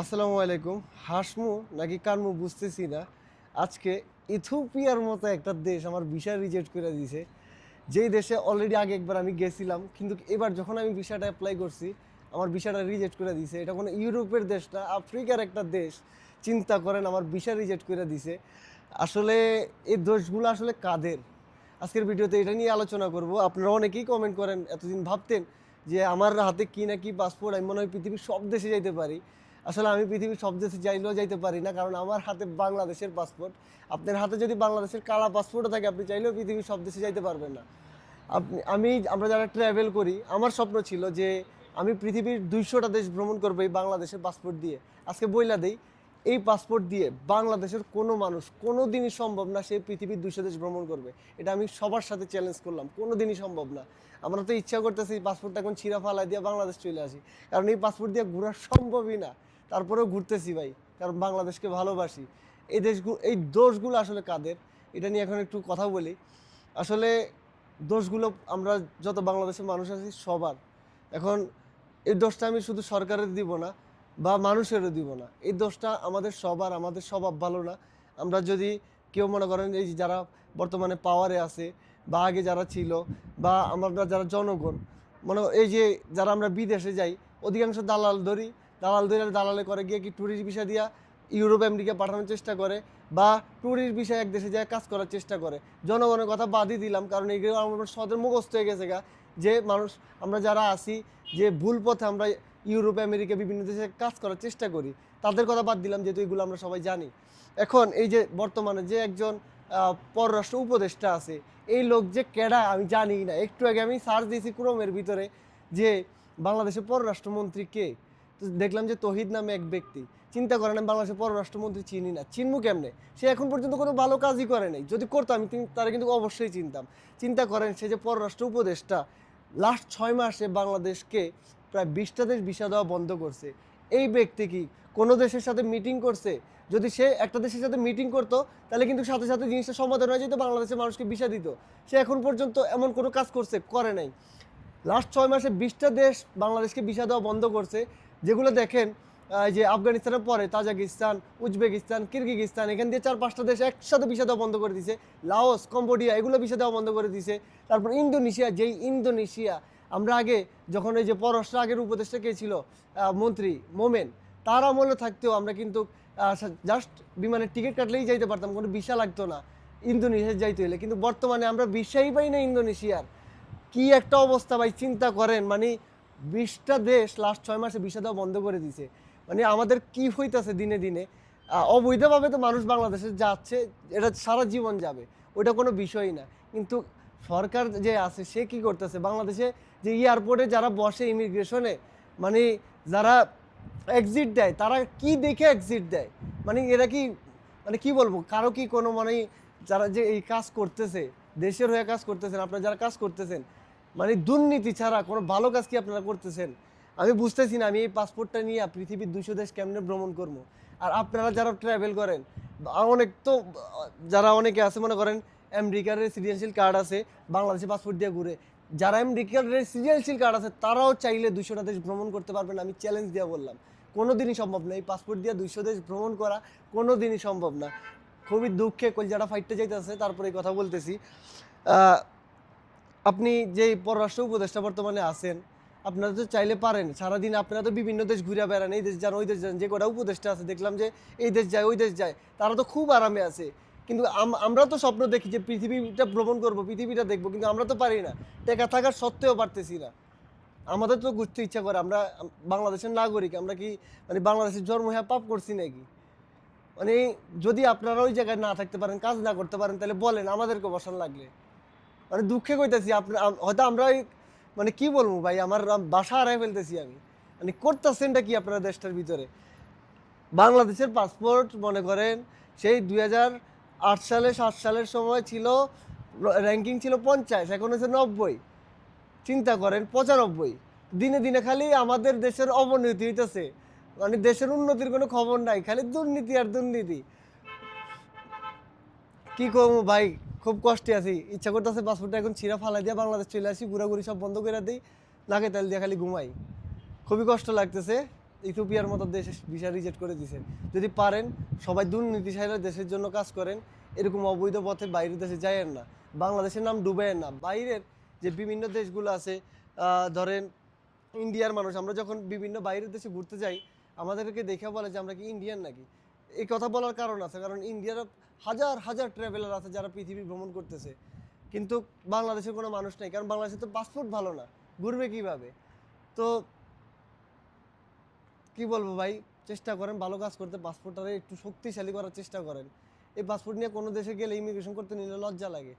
আসসালামু আলাইকুম। হাসমু নাকি কানমু বুঝতেছি না। আজকে ইথিওপিয়ার মতো একটা দেশ আমার ভিসা রিজেক্ট করে দিয়েছে যেই দেশে অলরেডি আগে একবার আমি গেছিলাম, কিন্তু এবার যখন আমি ভিসাটা অ্যাপ্লাই করছি, আমার ভিসাটা রিজেক্ট করে দিয়েছে এটা কোনো ইউরোপের দেশ না, আফ্রিকার একটা দেশ। চিন্তা করেন, আমার ভিসা রিজেক্ট করে দিছে। আসলে এই দোষগুলো আসলে কাদের? আজকের ভিডিওতে এটা নিয়ে আলোচনা করব। আপনারা অনেকেই কমেন্ট করেন, এতদিন ভাবতেন যে আমার হাতে কি না কি পাসপোর্ট আমি মনে হয় পৃথিবীর সব দেশে যাইতে পারি। আসলে আমি পৃথিবীর সব দেশে যাইলেও যাইতে পারি না, কারণ আমার হাতে বাংলাদেশের পাসপোর্ট আপনার হাতে যদি বাংলাদেশের কালা পাসপোর্টও থাকে, আপনি চাইলেও পৃথিবীর সব দেশে যাইতে পারবেন না। আপনি, আমি, আমরা যারা ট্রাভেল করি, আমার স্বপ্ন ছিল যে আমি পৃথিবীর দুইশোটা দেশ ভ্রমণ করব এই বাংলাদেশের পাসপোর্ট দিয়ে। আজকে বইলা দেই, এই পাসপোর্ট দিয়ে বাংলাদেশের কোনো মানুষ কোনো দিনই সম্ভব না সে পৃথিবীর দুইশো দেশ ভ্রমণ করবে। এটা আমি সবার সাথে চ্যালেঞ্জ করলাম কোনো দিনই সম্ভব না। আমরা তো ইচ্ছা করতেছি এই পাসপোর্টটা এখন ছিঁড়া ফালাই দিয়ে বাংলাদেশ চলে আসি। কারণ এই পাসপোর্ট দিয়ে ঘোরা সম্ভবই না। তারপরেও ঘুরতেছি ভাই, কারণ বাংলাদেশকে ভালোবাসি। এই দেশগুলো এই দোষগুলো আসলে কাদের? এটা নিয়ে এখন একটু কথা বলি। আসলে দোষগুলো আমরা যত বাংলাদেশের মানুষ আছি, সবার। এখন এই দোষটা আমি শুধু সরকারের দিব না, বা মানুষেরও দিব না। এই দোষটা আমাদের সবার, আমাদের স্বভাব ভালো না। আমরা যদি কেউ মনে করেন, এই যারা বর্তমানে পাওয়ারে আছে, বা আগে যারা ছিল, বা আমরা যারা জনগণ, মনে এই যে যারা আমরা বিদেশে যাই, অধিকাংশ দালাল ধরি দালাল ধরে দালালে করে, গিয়ে কি ট্যুরিস্ট ভিসা দিয়া ইউরোপ আমেরিকা পাঠানোর চেষ্টা করে বা ট্যুরিস্ট ভিসা এক দেশে যায় কাজ করার চেষ্টা করে? জনগণের কথা বাদই দিলাম, কারণ এইগুলো আমার সদের মুখস্থ হয়ে গেছে গা। যে মানুষ, আমরা যারা আছি, যে ভুল পথে আমরা ইউরোপ আমেরিকা বিভিন্ন দেশে কাজ করার চেষ্টা করি, তাদের কথা বাদ দিলাম যেহেতু এগুলো আমরা সবাই জানি। এখন এই যে বর্তমানে যে একজন পররাষ্ট্র উপদেষ্টা আছে, এই লোক যে কেডা আমি জানি না। একটু আগে আমি সার্চ দিয়েছি ক্রমের ভিতরে যে বাংলাদেশের পররাষ্ট্রমন্ত্রী কে? তো দেখলাম যে তহিদ নামে এক ব্যক্তি। চিন্তা করেন, আমি বাংলাদেশের পররাষ্ট্রমন্ত্রী চিনি না। চিনবো কেমনে? সে এখন পর্যন্ত কোনো ভালো কাজই করে নাই। যদি করতাম তারা কিন্তু অবশ্যই চিনতাম। চিন্তা করেন, সে যে পররাষ্ট্র উপদেষ্টা, লাস্ট ছয় মাসে বাংলাদেশকে প্রায় বিশটা দেশ ভিসা দেওয়া বন্ধ করছে। এই ব্যক্তি কি কোনো দেশের সাথে মিটিং করছে? যদি সে একটা দেশের সাথে মিটিং করতো, তাহলে কিন্তু সাথে সাথে জিনিসটা সমাধান হয়ে যেত, বাংলাদেশের মানুষকে ভিসা দিত। সে এখন পর্যন্ত এমন কোনো কাজ করছে, করে নাই। লাস্ট ছয় মাসে বিশটা দেশ বাংলাদেশকে ভিসা দেওয়া বন্ধ করছে, যেগুলো দেখেন যে আফগানিস্তানের পরে তাজাকিস্তান, উজবেকিস্তান, কিরগিজস্তান, এখান দিয়ে চার পাঁচটা দেশ একসাথে ভিসা দেওয়া বন্ধ করে দিছে। লাওস, কম্বোডিয়া, এগুলো ভিসা দেওয়া বন্ধ করে দিছে। তারপর ইন্দোনেশিয়া, যেই ইন্দোনেশিয়া, আমরা আগে যখন এই যে পররাষ্ট্র আগের উপদেষ্টা কে ছিল মন্ত্রী মোমেন, তার আমলে থাকতেও আমরা কিন্তু জাস্ট বিমানের টিকিট কাটলেই যাইতে পারতাম, কোনো ভিসা লাগতো না ইন্দোনেশিয়া যাইতে হলে। কিন্তু বর্তমানে আমরা ভিসাই পাই না ইন্দোনেশিয়ার। কি একটা অবস্থা ভাই, চিন্তা করেন। মানে বিশটা দেশ লাস্ট ছয় মাসে ভিসা দেওয়া বন্ধ করে দিছে। মানে আমাদের কি হইতাছে দিনে দিনে? অবৈধভাবে তো মানুষ বাংলাদেশে যাচ্ছে, এটা সারা জীবন যাবে। ওটা কোনো বিষয়ই না। কিন্তু সরকার যে আছে, সে কি করতেছে? বাংলাদেশে যে এয়ারপোর্টে যারা বসে ইমিগ্রেশনে মানে যারা এক্সিট দেয়, তারা কি দেখে এক্সিট দেয়? মানে এরা কি মানে কি বলব? কারও কি কোনো মানে যারা যে এই কাজ করতেছে, দেশের হয়ে কাজ করতেছেন, আপনারা যারা কাজ করতেছেন মানে দুর্নীতি ছাড়া কোনো ভালো কাজ কি আপনারা করতেছেন? আমি বুঝতেছি না, আমি এই পাসপোর্টটা নিয়ে পৃথিবীর দুশো দেশ কেমনে ভ্রমণ করব? আর আপনারা যারা ট্রাভেল করেন, অনেক তো, যারা অনেকে আছে, মনে করেন আমেরিকার রেসিডেন্সিয়াল কার্ড আছে, বাংলাদেশে পাসপোর্ট দিয়ে ঘুরে, যারা আমেরিকার রেসিডেন্সিয়াল কার্ড আছে, তারাও চাইলে দুশোটা দেশ ভ্রমণ করতে পারবেন, আমি চ্যালেঞ্জ দিয়ে বললাম। কোনো দিনই সম্ভব না, এই পাসপোর্ট দিয়ে দুইশো দেশ ভ্রমণ করা কোনো দিনই সম্ভব না। খুবই দুঃখে কলজাটা ফাইটতে যাইতেছে, তারপরে এই কথা বলতেছি। আপনি যে পররাষ্ট্র উপদেষ্টা বর্তমানে আছেন, আপনারা তো চাইলে পারেন। সারাদিন আপনারা তো বিভিন্ন দেশ ঘুরে বেড়ান, এই দেশ যান, ওই দেশ যান, যে কটা উপদেষ্টা আছে, দেখলাম যে এই দেশ যায়, ওই দেশ যায়, তারা তো খুব আরামে আছে। কিন্তু আমরা তো স্বপ্ন দেখি যে পৃথিবীটা ভ্রমণ করব, পৃথিবীটা দেখব, কিন্তু আমরা তো পারি না। টেকা থাকার সত্ত্বেও পারতেছি না। আমাদের তো ঘুরতে ইচ্ছা করে, আমরা বাংলাদেশের নাগরিক, আমরা কি মানে বাংলাদেশের জন্ম হয়ে পাপ করছি নাকি? মানে যদি আপনারা ওই জায়গায় না থাকতে পারেন, কাজ না করতে পারেন, তাহলে বলেন, আমাদেরকে বসান লাগলে। মানে দুঃখে কইতেছি আপনার হয়তো আমরা মানে কি বলব ভাই, আমার বাসা হারাই ফেলতেছি আমি। মানে করতেছেনটা কি আপনারা দেশটার ভিতরে? বাংলাদেশের পাসপোর্ট মনে করেন, সেই দুই আট সালে, সাত সালের সময় ছিল র্যাঙ্কিং ছিল পঞ্চাশ, এখন হচ্ছে নব্বই। চিন্তা করেন, পঁচানব্বই। দিনে দিনে খালি আমাদের দেশের অবনতি হইতেছে। মানে দেশের উন্নতির কোনো খবর নাই, খালি দুর্নীতি আর দুর্নীতি। কি করব ভাই? খুব কষ্টে আছি। ইচ্ছা করতেছে পাসপোর্টটা এখন ছিঁড়া ফালা দিয়ে বাংলাদেশ চলে আসি, ঘোরাঘুরি সব বন্ধ করে দিই, নাকে তেল দিয়ে খালি ঘুমাই। খুবই কষ্ট লাগতেছে, ইথিওপিয়ার মতো দেশে ভিসা রিজেক্ট করে দিছে। যদি পারেন, সবাই দুর্নীতি সাইরা দেশের জন্য কাজ করেন, এরকম অবৈধ পথে বাইরের দেশে যায়েন না। বাংলাদেশের নাম ডুবেন না। বাইরের যে বিভিন্ন দেশগুলো আছে ধরেন ইন্ডিয়ার মানুষ, আমরা যখন বিভিন্ন বাইরের দেশে ঘুরতে যাই, আমাদেরকে দেখে বলে যে আমরা কি ইন্ডিয়ান নাকি? এই কথা বলার কারণ আছে, কারণ ইন্ডিয়ার হাজার হাজার ট্রাভেলার আছে যারা পৃথিবী ভ্রমণ করতেছে। কিন্তু বাংলাদেশের কোনো মানুষ নেই, কারণ বাংলাদেশে তো পাসপোর্ট ভালো না, ঘুরবে কীভাবে? তো কি বলব ভাই, চেষ্টা করেন, ভালো কাজ করতে পাসপোর্টটারে একটু শক্তিশালী করার চেষ্টা করেন। এই পাসপোর্ট নিয়ে কোনো দেশে গেলে ইমিগ্রেশন করতে নিলে লজ্জা লাগে।